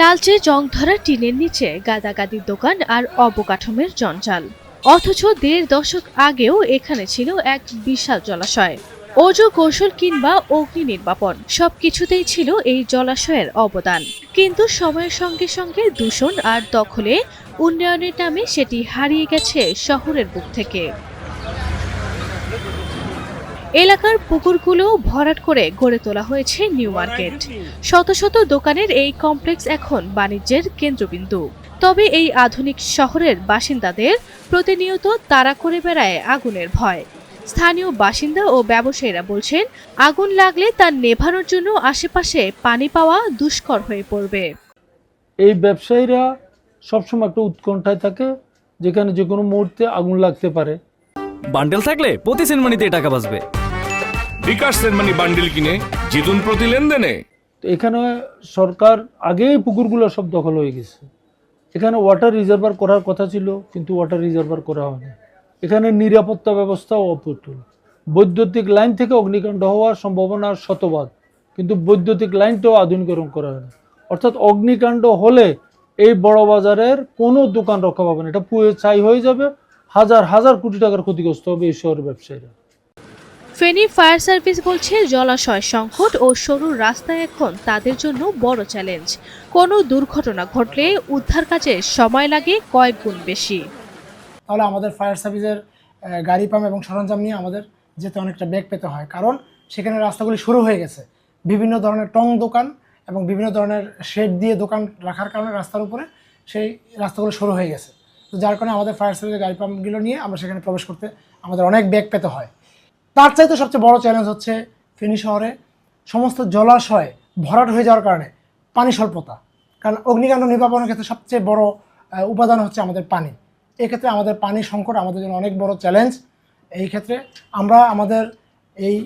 লালচে জং জংধরা টিনের নিচে গাদাগাদির দোকান আর অবকাঠামোর জঞ্জাল। অথচ দেড় দশক আগেও এখানে ছিল এক বিশাল জলাশয়। ওজো কৌশল কিংবা অগ্নি নির্বাপন, সবকিছুতেই ছিল এই জলাশয়ের অবদান। কিন্তু সময়ের সঙ্গে সঙ্গে দূষণ আর দখলে উন্নয়নের নামে সেটি হারিয়ে গেছে শহরের বুক থেকে। এলাকার পুকুরগুলো ভরাট করে গড়ে তোলা হয়েছে নিউ মার্কেট। শত শত দোকানের এই কমপ্লেক্স এখন বাণিজ্যের কেন্দ্রবিন্দু। তবে এই আধুনিক শহরের বাসিন্দাদের প্রতিনিয়ত তাড়া করে বেড়ায় আগুনের ভয়। স্থানীয় বাসিন্দা ও ব্যবসায়ীরা বলছেন আগুন লাগলে তা নেভানোর জন্য আশেপাশে পানি পাওয়া দুষ্কর হয়ে পড়বে। এই ব্যবসায়ীরা সবসময় একটা উৎকণ্ঠায় থাকে যেখানে যে কোনো মুহূর্তে আগুন লাগতে পারে। বান্ডেল থাকলে প্রতি সেনমানিতে টাকা বাঁচবে। বিকাশ সেনমানি বান্ডিল কিনে জিতুন প্রতি লেনদেনে। তো এখানে সরকার আগেই পুকুরগুলো সব দখল হয়ে গেছে। এখানে ওয়াটার রিজার্ভার করার কথা ছিল, কিন্তু ওয়াটার রিজার্ভার করা হয়নি। এখানে নিরাপত্তা ব্যবস্থাও অপ্রতুল। বৈদ্যুতিক লাইন থেকে অগ্নিকাণ্ড হওয়ার সম্ভাবনা শতভাগ, কিন্তু বৈদ্যুতিক লাইনটাও আধুনিকরণ করা হয়নি। অর্থাৎ অগ্নিকাণ্ড হলে এই বড় বাজারের কোনো দোকান রক্ষা পাবে না। এটা পুয়ে ছাই হয়ে যাবে, হাজার হাজার কোটি টাকার ক্ষতিগ্রস্ত হবে এই শহরের ব্যবসায়ীরা। ফেনী ফায়ার সার্ভিস বলছে, জলাশয় সংকট ও সরু রাস্তা এখন তাদের জন্য বড় চ্যালেঞ্জ। কোনো দুর্ঘটনা ঘটলে উদ্ধার কাজে সময় লাগে কয়েক গুণ বেশি। তাহলে আমাদের ফায়ার সার্ভিসের গাড়ি পাম্প এবং সরঞ্জাম নিয়ে আমাদের যেতে অনেকটা বেগ পেতে হয়। কারণ সেখানে রাস্তাগুলি শুরু হয়ে গেছে। বিভিন্ন ধরনের টং দোকান এবং বিভিন্ন ধরনের শেড দিয়ে দোকান রাখার কারণে রাস্তার উপরে সেই রাস্তাগুলো শুরু হয়ে গেছে। তো যার কারণে আমাদের ফায়ার সার্ভিসের গাড়ি পাম্পগুলো নিয়ে আমরা সেখানে প্রবেশ করতে আমাদের অনেক বেগ পেতে হয়। তার চাইতে সবচেয়ে বড় চ্যালেঞ্জ হচ্ছে ফেনী শহরে সমস্ত জলাশয় ভরাট হয়ে যাওয়ার কারণে পানি স্বল্পতা। কারণ অগ্নিকাণ্ড নির্বাপনের ক্ষেত্রে সবচেয়ে বড় উপাদান হচ্ছে আমাদের পানি। এক্ষেত্রে আমাদের পানি সংকট আমাদের জন্য অনেক বড় চ্যালেঞ্জ এই ক্ষেত্রে আমরা আমাদের এই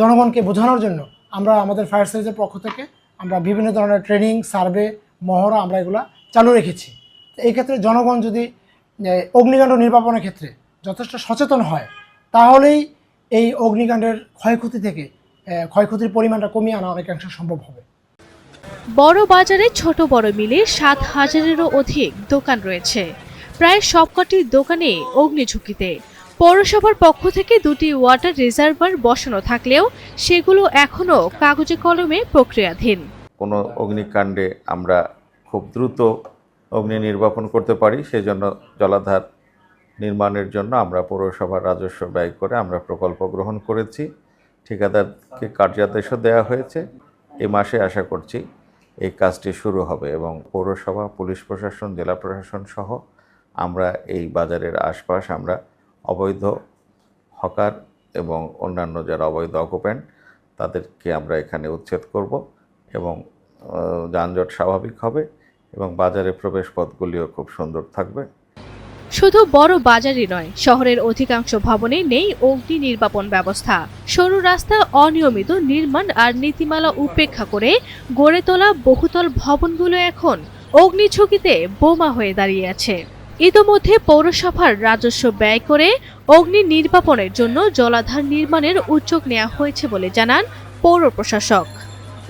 জনগণকে বোঝানোর জন্য আমরা আমাদের ফায়ার সার্ভিসের পক্ষ থেকে আমরা বিভিন্ন ধরনের ট্রেনিং সার্ভে মহড়া আমরা এগুলা চালু রেখেছি। এই ক্ষেত্রে জনগণ যদি অগ্নিকাণ্ড নির্বাপনের ক্ষেত্রে যথেষ্ট সচেতন হয় তাহলেই এই অগ্নিকাণ্ডের ক্ষয়ক্ষতি থেকে ক্ষয়ক্ষতির পরিমাণটা কমিয়ে আনা অনেকাংশ সম্ভব হবে। বড় বাজারে ছোট বড় মিলে সাত হাজারেরও অধিক দোকান রয়েছে। প্রায় সবকটি দোকানে অগ্নি ঝুঁকিতে। পৌরসভার পক্ষ থেকে দুটি ওয়াটার রিজার্ভার বসানো থাকলেও সেগুলো এখনও কাগজে কলমে প্রক্রিয়াধীন। কোনো অগ্নিকাণ্ডে আমরা খুব দ্রুত অগ্নি নির্বাপন করতে পারি সেজন্য জলাধার নির্মাণের জন্য আমরা পৌরসভার রাজস্ব ব্যয় করে আমরা প্রকল্প গ্রহণ করেছি। ঠিকাদারকে কার্যাদেশও দেওয়া হয়েছে। এই মাসে আশা করছি এই কাজটি শুরু হবে এবং পৌরসভা, পুলিশ প্রশাসন, জেলা প্রশাসন সহ আমরা এই বাজারের আশপাশ আমরা অবৈধ হকার এবং অন্যান্য যারা অবৈধ অকুপেন্ট তাদেরকে আমরা এখানে উচ্ছেদ করব এবং যানজট স্বাভাবিক হবে এবং বাজারে প্রবেশ পথগুলিও খুব সুন্দর থাকবে। শুধু বড় বাজারই নয়, শহরের অধিকাংশ ভবনে নেই অগ্নি নির্বাপন ব্যবস্থা। সরু রাস্তা, অনিয়মিত নির্মাণ আর নীতিমালা উপেক্ষা করে গড়ে তোলা বহুতল ভবনগুলো এখন অগ্নি ঝুঁকিতে বোমা হয়ে দাঁড়িয়ে আছে। ইতোমধ্যে পৌরসভার রাজস্ব ব্যয় করে অগ্নি নির্বাপনের জন্য জলাধার নির্মাণের উদ্যোগ নেওয়া হয়েছে বলে জানান পৌর প্রশাসক।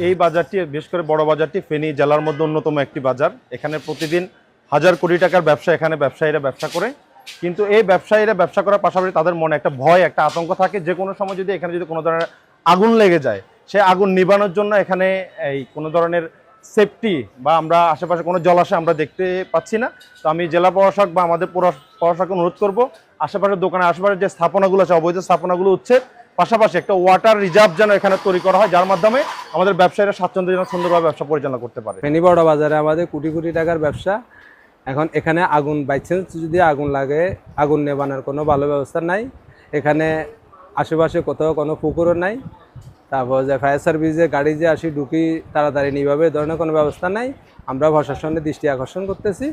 এই বাজারটি বিশেষ করে বড় বাজারটি ফেনী জেলার মধ্যে অন্যতম একটি বাজার। এখানে প্রতিদিন হাজার কোটি টাকার ব্যবসা, এখানে ব্যবসায়ীরা ব্যবসা করে। কিন্তু এই ব্যবসায়ীরা ব্যবসা করার পাশাপাশি তাদের মনে একটা ভয়, একটা আতঙ্ক থাকে। যে কোনো সময় যদি এখানে যদি কোনো ধরনের আগুন লেগে যায় সে আগুন নিবানোর জন্য এখানে এই কোনো ধরনের সেফটি বা আমরা আশেপাশে কোনো জলাশয় আমরা দেখতে পাচ্ছি না। তো আমি জেলা প্রশাসক বা আমাদের পৌর- প্রশাসককে অনুরোধ করব, আশেপাশের দোকানে আশেপাশে যে স্থাপনাগুলো আছে, অবৈধ স্থাপনাগুলো উচ্ছেদ পাশাপাশি একটা ওয়াটার রিজার্ভ যেন এখানে তৈরি করা হয়, যার মাধ্যমে আমাদের ব্যবসায়ীরা স্বাচ্ছন্দ্য যেন সুন্দরভাবে ব্যবসা পরিচালনা করতে পারে। ফেনী বাজারে আমাদের কোটি কোটি টাকার ব্যবসা এখন এখানে আগুন বাই চান্স যদি আগুন লাগে, আগুন নেবানোর কোনো ভালো ব্যবস্থা নাই। এখানে আশেপাশে কোথাও কোনো পুকুরও নাই। তারপর যে ফায়ার সার্ভিসে গাড়ি যে আসি, ঢুকি তাড়াতাড়ি নিভাবে, এ ধরনের কোনো ব্যবস্থা নাই। আমরা প্রশাসনের দৃষ্টি আকর্ষণ করতেছি,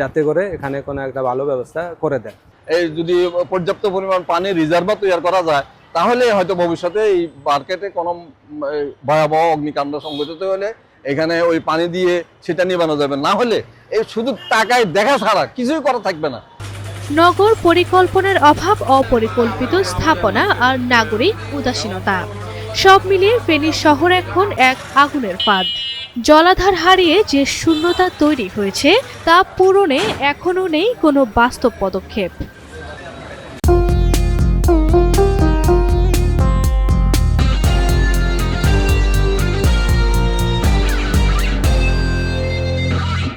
যাতে করে এখানে কোনো একটা ভালো ব্যবস্থা করে দেয় এই যদি পর্যাপ্ত পরিমাণ পানি রিজার্ভার তৈরি করা যায়, তাহলে হয়তো ভবিষ্যতে এই মার্কেটে কোনো ভয়াবহ অগ্নিকাণ্ড সংঘটিত হলে এখানে ওই পানি দিয়ে সেটা নিবানো যাবে। না হলে এই শুধু টাকায় দেখা ছাড়া কিছুই করা থাকবে না। নগর পরিকল্পনার অভাব, অপরিকল্পিত স্থাপনা আর নাগরিক উদাসীনতা। সব মিলিয়ে ফেনী শহর এখন এক আগুনের ফাঁদ। জলাধার হারিয়ে যে শূন্যতা তৈরি হয়েছে, তা পূরণে এখনও নেই কোনো বাস্তব পদক্ষেপ।